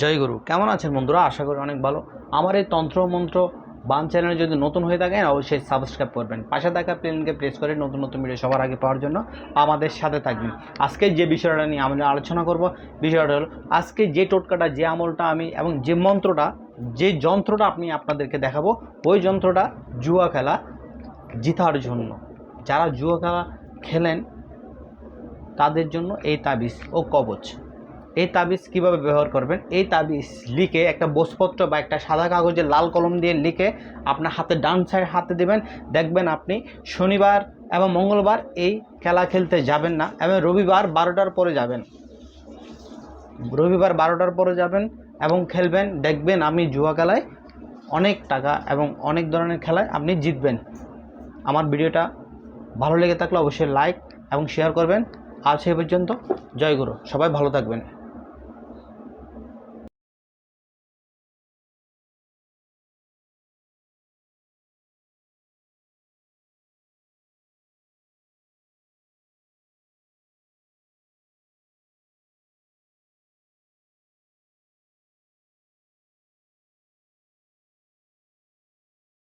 জয় গুরু। কেমন আছেন বন্ধুরা? আশা করি অনেক ভালো। আমার এই তন্ত্র মন্ত্র বান চ্যানেলে যদি নতুন হয়ে থাকেন, অবশ্যই সাবস্ক্রাইব করবেন। পাশে থাকা প্লেনকে প্রেস করে নতুন নতুন ভিডিও সবার আগে পাওয়ার জন্য আমাদের সাথে থাকবেন। আজকে যে বিষয়টা নিয়ে আমরা আলোচনা করব, বিষয়টা হলো আজকে যে টোটকাটা, যে আমলটা আমি এবং যে মন্ত্রটা, যে যন্ত্রটা আপনি আপনাদেরকে দেখাবো, ওই যন্ত্রটা জুয়া খেলা জিতার জন্য। যারা জুয়া খেলা খেলেন, তাদের জন্য এই তাবিজ ও কবচ। এই তাবিজ কীভাবে ব্যবহার করবেন? এই তাবিজ লিখে একটা বসপত্র বা একটা সাদা কাগজে লাল কলম দিয়ে লিখে আপনার হাতে ডান সাইড হাতে দেবেন। দেখবেন আপনি শনিবার এবং মঙ্গলবার এই খেলা খেলতে যাবেন না এবং রবিবার বারোটার পরে যাবেন। রবিবার বারোটার পরে যাবেন এবং খেলবেন। দেখবেন আমি জুয়া খেলায় অনেক টাকা এবং অনেক ধরনের খেলায় আপনি জিতবেন। আমার ভিডিওটা ভালো লেগে থাকলে অবশ্যই লাইক এবং শেয়ার করবেন। আজ সে পর্যন্ত। জয় গুরু। সবাই ভালো থাকবেন।